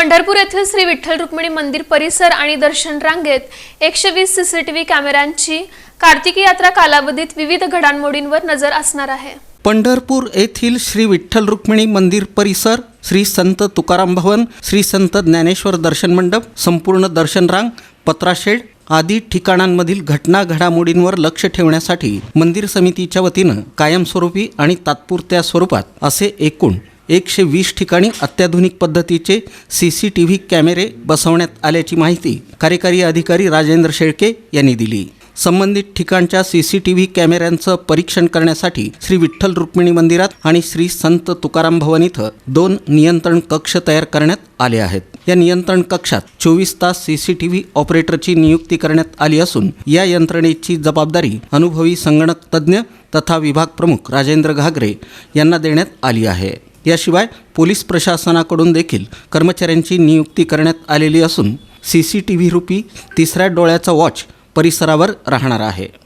पंढरपूर येथील श्री विठ्ठल रुक्मिणी मंदिर परिसर आणि दर्शन रांगेत एकशे वीस सीसीटीव्ही कॅमेऱ्यांची कार्तिकी यात्रा कालावधीत विविध घडामोडींवर नजर असणार आहे. पंढरपूर येथील श्री विठ्ठल रुक्मिणी मंदिर परिसर श्री संत तुकाराम भवन श्री संत ज्ञानेश्वर दर्शन मंडप संपूर्ण दर्शन रांग पत्राशेड आदी ठिकाणांमधील घटना घडामोडींवर लक्ष ठेवण्यासाठी मंदिर समितीच्या वतीनं कायमस्वरूपी आणि तात्पुरत्या स्वरूपात असे एकूण एकशे वीस ठिकाणी अत्याधुनिक पद्धतीचे सी सी टी व्ही कॅमेरे बसवण्यात आल्याची माहिती कार्यकारी अधिकारी राजेंद्र शेळके यांनी दिली. संबंधित ठिकाणच्या सी सी टी व्ही कॅमेऱ्यांचं परीक्षण करण्यासाठी श्री विठ्ठल रुक्मिणी मंदिरात आणि श्री संत तुकाराम भवन इथं दोन नियंत्रण कक्ष तयार करण्यात आले आहेत. या नियंत्रण कक्षात चोवीस तास सी सी टी व्ही ऑपरेटरची नियुक्ती करण्यात आली असून या यंत्रणेची जबाबदारी अनुभवी संगणक तज्ज्ञ तथा विभाग प्रमुख राजेंद्र घागरे यांना देण्यात आली आहे. याशिवाय पोलीस प्रशासनाकडून देखील कर्मचाऱ्यांची नियुक्ती करण्यात आलेली असून सी सी टी व्ही रूपी तिसऱ्या डोळ्याचा वॉच परिसरावर राहणार आहे.